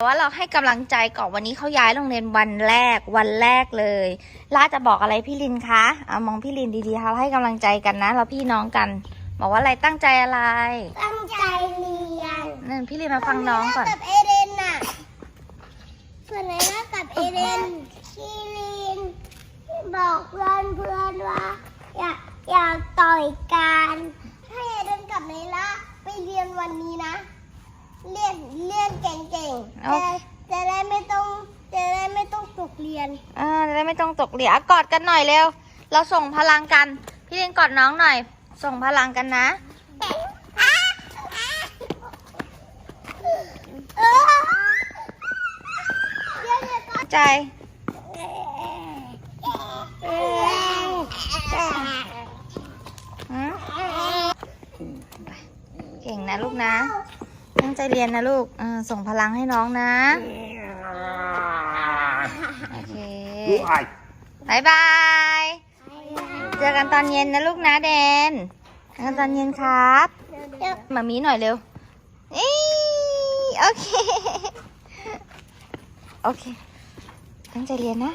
แต่ว่าเราให้กำลังใจก่อนวันนี้เขาย้ายโรงเรียนวันแรกวันแรกเลยล่าจะบอกอะไรพี่ลินคะเอามองพี่ลินดีๆค่ะให้กำลังใจกันนะ เราพี่น้องกัน บอกว่าอะไรตั้งใจอะไร ตั้งใจเรียนนั่นพี่ลินมาฟังน้องก่อนกับเอเดนน่ะส่วนไหนนะกับเอเดนชีลินบอกเพื่อนเพื่อนว่า อยากอยากต่อยกันให้เอเดนกับไนล่าไปเรียนวันนี้นะ เรียนเรียนเก่งๆโอจะเคจะได้ไม่ต้องจะได้ไม่ต้องตกเรียนอ่าจะได้ไม่ต้องตกเหลียกอดกันหน่อยเร็ว เราส่งพลังกัน พี่ลินกอดน้องหน่อย ส่งพลังกันนะเออเดี๋ยวเดี๋ยวก่อนใจหืมเก่งนะลูกนะ ตั้งใจเรียนนะลูกเออส่งพลังให้น้องนะ โอเคบายบาย เจอกันตอนเย็นนะลูกนะแดนเจอกันตอนเย็นครับมามีหน่อยเร็วอ้ยโอเค โอเค ตั้งใจเรียนนะ